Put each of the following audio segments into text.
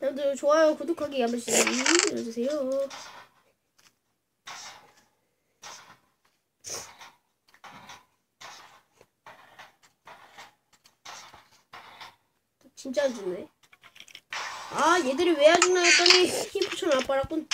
여러분들 좋아요, 구독하기 한 번씩 눌러주세요. 진짜 안 죽네. 아, 얘들이 왜 안 죽나 했더니 안 빨았군.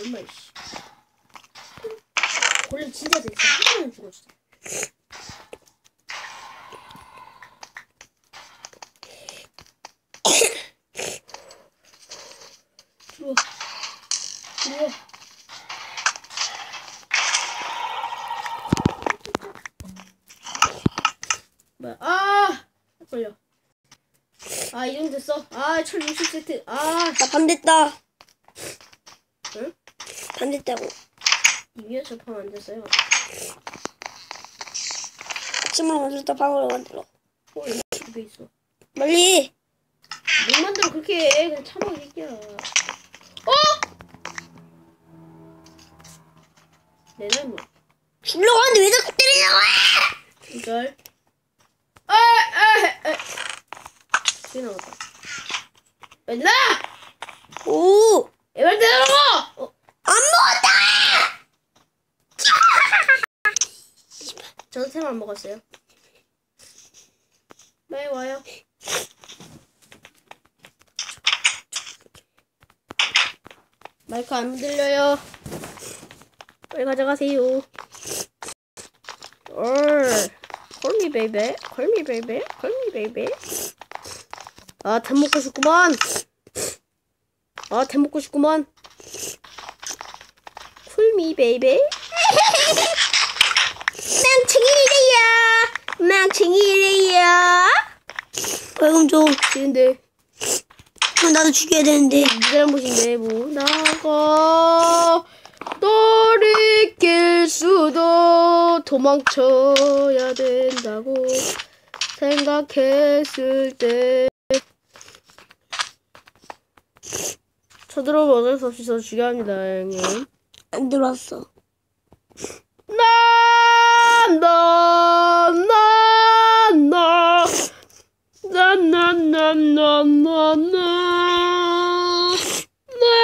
엄마 씨. 원래 진짜 됐어. 한 번은 죽었어. 들어와. 들어와. 뭐야? 아! 걸려. 아, 이 정도 됐어. 아, 철 60세트. 아, 나 반됐다. 응? 반됐다고. 이미야 저판 안 됐어요. 아침으로 만들었다 방으로 만들어. 어, 집에 있어. 빨리. 못 만들어 그렇게 해. 그냥 참아 이 새끼야. 어? 내날 뭐? 죽려고 하는데 왜 자꾸 때리냐고! 이걸. 아, 아, 아. 뒤에 나갔다. 맨날 오! 에발 대라고. 어, 안 먹었다! 저도 템안 먹었어요. 빨리 와요. 마이크 안 들려요. 빨리 가져가세요. 얼, 콜미 베이베, 콜미 베이베, 콜미 베이베. 아, 템 먹고 싶구만. 아, 템 먹고 싶구만. 베이베. 망청이래요. 망청이래요. 벌금 줘. 근데 그럼 나도 죽여야 되는데. 네 잘못인데 못 나가. 도망쳐야 된다고 생각했을 때 쳐들어오면 어쩔 수 없이 저 죽여야 합니다, 형님. 안 들어왔어. 나, 나, 나, 나. 나, 나, 나, 나, 나, 나. 나,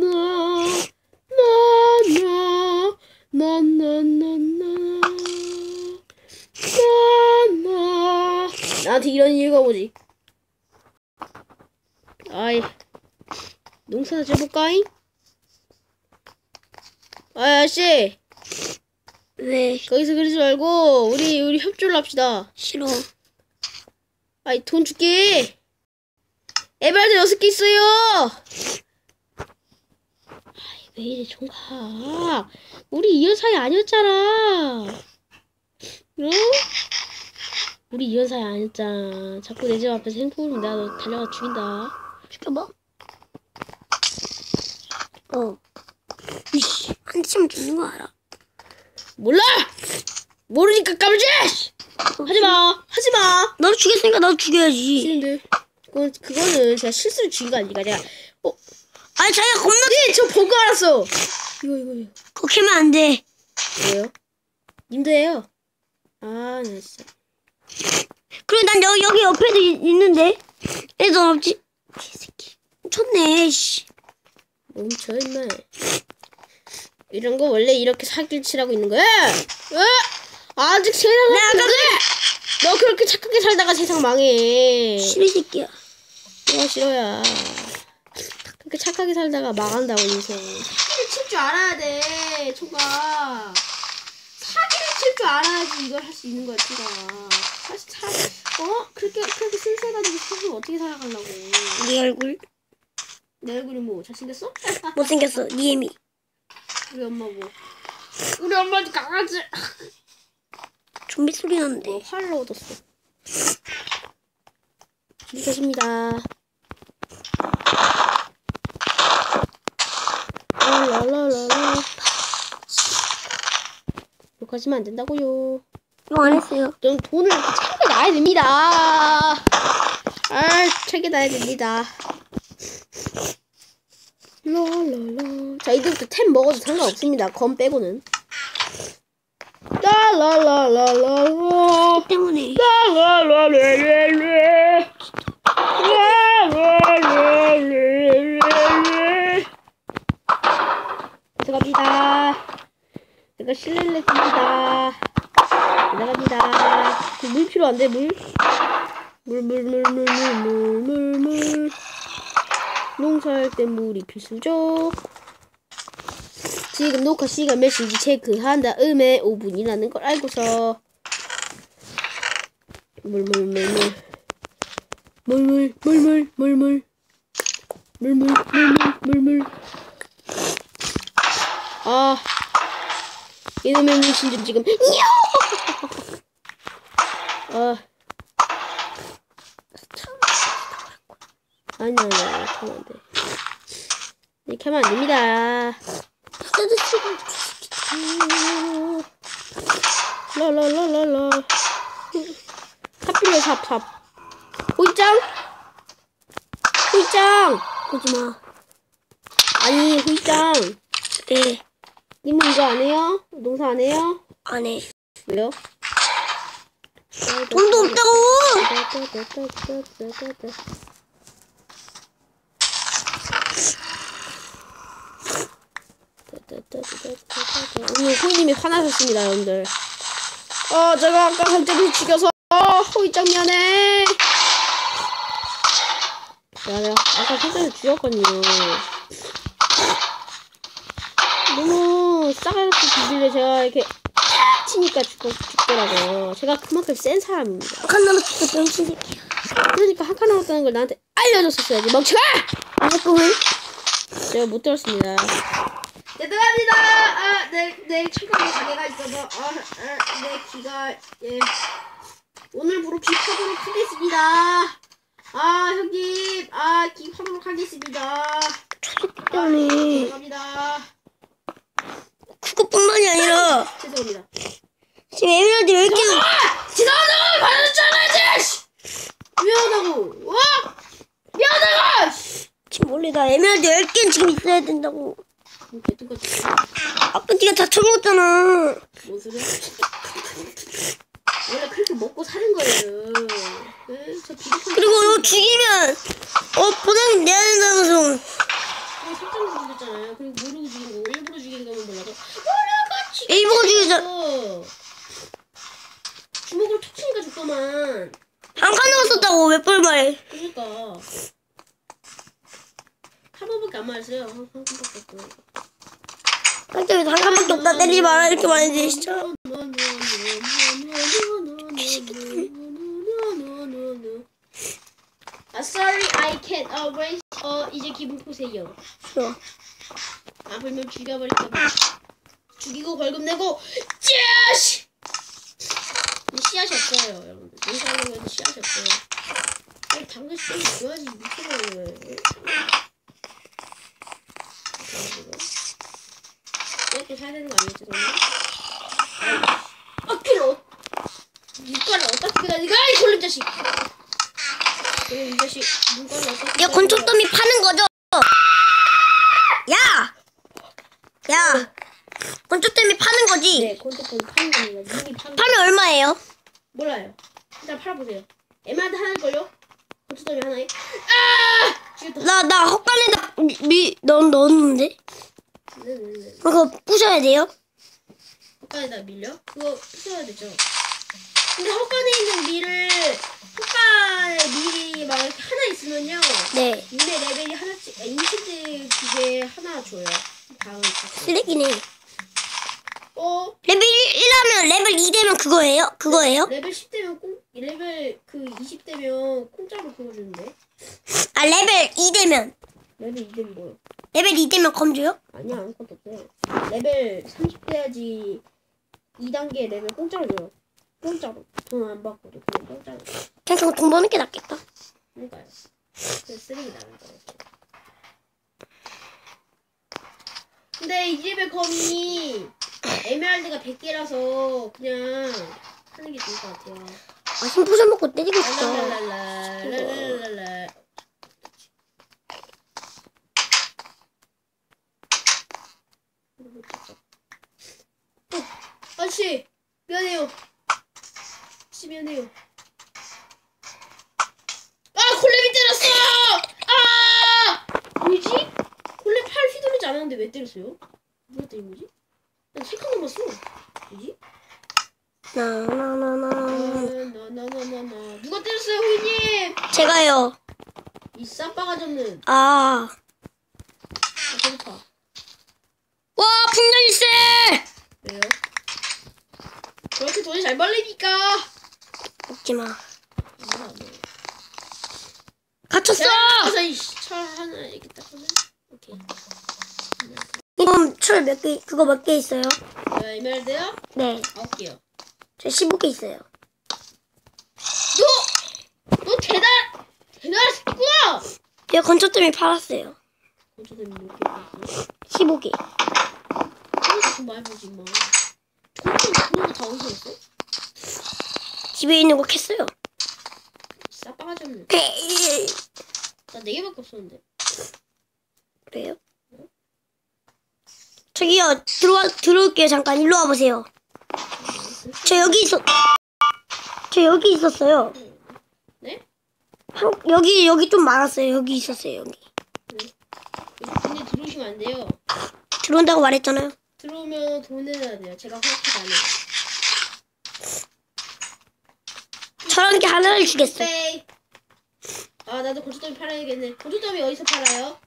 나. 나, 나. 나, 나, 나, 나. 나, 나. 나한테 이런 이유가 뭐지? 아이. 농사나 줘볼까잉? 아저씨. 왜? 거기서 그러지 말고 우리 우리 협조를 합시다. 싫어. 아이 돈 줄게. 에발드 여섯 개 있어요. 아이 왜 이래 총각. 우리 이혼 사이 아니었잖아. 응? 우리 이혼 사이 아니었잖아. 자꾸 내 집 앞에서 행복을 내가 너 달려가 죽인다. 죽여봐. 어. 이씨. 한 대쯤 죽는 거 알아. 몰라. 모르니까 까불지. 하지 마. 하지 마. 나도 죽였으니까 나도 죽여야지. 싫은데. 그건 그거는 제가 실수로 죽인 거 아니니까 제가. 어. 아니, 자기가 겁나. 네, 저 버그 알았어. 이거 이거 이거. 그거 캐면 안 돼. 뭐예요? 님도 해요. 아, 나 진짜. 그리고 난 여기, 여기 옆에도 있, 있는데. 애도 없지. 개새끼. 쳤네, 씨. 멈춰 임마. 이런 거 원래 이렇게 사기를 치라고 있는 거야? 어? 아직 세상을 그래. 너 그렇게 착하게 살다가 세상 망해. 싫이 새끼야. 뭐가 싫어야. 그렇게 착하게 살다가 망한다고 인생. 사기를 칠 줄 알아야 돼, 초가. 사기를 칠 줄 알아야지 이걸 할 수 있는 거야, 초가. 사실 사, 어? 그렇게 그렇게 순수해가지고 세상 어떻게 살아가려고? 네 얼굴. 내 얼굴이 뭐 잘생겼어? 못생겼어. 네 애미. 우리 엄마 뭐? 우리 엄마도 강아지. 좀비 소리 나는데. 뭐 활로 얻었어. 준비되십니다. 랄랄랄라. 욕하시면 안 된다고요. 이거 안 했어요. 좀 돈을 챙겨 놔야 됩니다. 아, 챙겨 놔야 됩니다. 라라라. 자, 이제부터 템 먹어도 상관없습니다. 검 빼고는. 라라라라라라. 때문에. 라라라라라라. 라라라라라라. 들어갑니다. 제가 실내를 씁니다. 나갑니다. 물 필요한데, 물? 물, 물, 물, 물, 물, 물, 물, 물. 농사할 때 물이 필수죠. 지금 녹화 시간 몇 시인지 체크한 다음에 5분이라는 걸 알고서 물물물물 물물물물물물 물물 물물물물. 아 이놈의 물신 좀 지금. 아 아니야 아니야 켜면 안돼 네 켜면 안됩니다 라라라라라 삽필요 삽삽 호이짱 호이짱 오지마. 아니 호이짱 네. 님은 이거 안 해요? 농사 안 해요? 안 해. 왜요? 돈도 없다고! 오늘 호이님이 화나셨습니다, 여러분들. 어, 제가 아까 강제로 죽여서 호이짱 미안해. 미안해요. 아까 강제로 죽였거든요. 너무 싸가지 비빌래 제가 이렇게 탁 치니까 죽, 죽더라고요. 제가 그만큼 센 사람입니다. 한 남았어, 병신 새끼. 그러니까 한칸 남았다는 걸 나한테 알려줬었어야지. 멍청아! 잠깐만. 제가 못 들었습니다. 죄송합니다. 아, 내, 내 체감에 장애가 있어서, 아, 아, 내 귀가, 예. 오늘부로 귀 파도록 하겠습니다. 아, 형님. 아, 귀 파도록 하겠습니다. 때문에. 죄송합니다. 그것뿐만이 아니라, 죄송합니다. 지금 에메랄드 10개, 아! 지나가다가 받았잖아, 씨! 미안하다고. 와! 미안하다고! 씨! 지금 원래 나 에메랄드 10개는 지금 있어야 된다고. 아까 네가 다 처먹었잖아. 뭔 소리야? 원래 그렇게 먹고 사는 거예요. 네, 저 비겁한 그리고 너 죽이면, 어, 보상 내야 된다면서. 그리고 설정도 죽였잖아요. 그리고 모르고 죽인 거, 일부러 죽인 거면 몰라도 죽인 일부러 죽이자. 거. 주먹으로 툭 치니까 죽더만. 한칸 남았었다고, 몇 번 말해. 그러니까 한 번밖에 안 맞았어요. 한, 한 번밖에 없고. 깜 한 칸밖에 없다. 때리지 마라. 이렇게 많이 돼, 진짜. 아, sorry, I can't always. 어, 이제 기분 보세요. 싫어. 안 불면 죽여버릴까 봐. 죽이고 벌금 내고, 찌아시! 씨앗이 없어요, 여러분들. 농사하는 거에도 씨앗이 없어요. 당근 씨앗이 줘야지, 미쳐버려. 이것도 사야 되는 거 아니겠지, 저는? 아, 필요! 물가를 어디다 쓰게 다니까, 이 돌림 자식! 이 자식, 어디다 쓰게 얘 건초더미 파는 거죠? 야! 야! 건초더미 파는 거지? 네, 콘서트 파는 겁니다. 파는 파면 얼마예요? 몰라요. 일단 팔아보세요. 에메랄드 하나일걸요? 고추더미 하나에? 아! 죽였다. 나, 나 헛간에다 미, 미, 넣, 넣었는데? 네네네. 그거 부셔야 돼요? 헛간에다 밀려? 그거 부숴야 되죠. 근데 헛간에 있는 밀을 헛간에 밀이 막 이렇게 하나 있으면요. 네. 밀의 레벨이 하나씩, 아, 인시드 기계 하나 줘요. 다음 쓰레기네. 어? 레벨 1 하면 레벨 2 되면 그거예요? 그거예요? 레벨 10 되면 공, 레벨 그 20 되면 공짜로 그거 주는데? 아, 레벨 2 되면. 레벨 2되면 뭐요? 레벨 2 되면 검줘요? 아니야 아무것도 없대 레벨 30 돼야지 2단계 레벨 공짜로 줘요 공짜로 돈 안 받고도 그냥 공짜로 저거 돈 버는 게 낫겠다. 그러니까요 그 쓰레기 나는 거 근데 이 레벨 검이 에메랄드가 100개라서 그냥 하는 게 좋을 것 같아요 아, 힘 부셔 먹고 때리고 싶다. 랄랄랄라 랄랄랄라 어, 아저씨 미안해요. 진짜 미안해요. 아 콜레비 때렸어! 아 뭐지? 콜레 팔 휘두르지 않았는데 왜 때렸어요? 누가 때린 거지? 난 세칸 넘었어. 뭐지? 나나나나. 나나나나나 누가 때렸어요, 후이님? 제가요. 이 쌈바가지 없는 아. 아, 배고파. 와, 풍년일세! 왜요? 그렇게 돈이 잘 벌리니까. 먹지 마. 아, 네. 갇혔어! 그래서 이철 하나 이겠다. 오케이. 이건 철몇 개, 그거 몇 개 있어요? 자, 에메랄드요? 네. 아홉 개요. 저 15개 있어요. 너! 너 대단! 대단한 새끼구나! 제가 건초 때문에 팔았어요. 어쩌면 몇 개? 15개. 그래서 돈 많이 벌지, 뭐. 돈좀 그런 거다 어디서 했어? 집에 있는 거 캤어요. 싸빠가지 없네. 그래요? 나네 개밖에 없었는데. 저기요, 들어와, 들어올게요. 잠깐. 일로 와보세요. 저 여기 있었, 저 여기 있었어요. 네? 한, 여기, 여기 좀 많았어요. 여기 있었어요. 여기. 근데 들어오시면 안 돼요. 들어온다고 말했잖아요. 들어오면 돈 내야 돼요. 제가 안 해요. 저런 게 하나를 주겠어. 빼이. 아, 나도 고추더미 팔아야겠네. 고추더미 어디서 팔아요?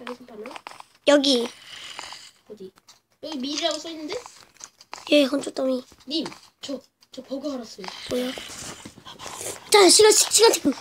어디서 파나? 여기. 어디? 여기 밀이라고 써있는데? 예, 건초더미. 님, 저, 저 버거 알았어요. 뭐야? 자, 시간, 시- 시간 체크.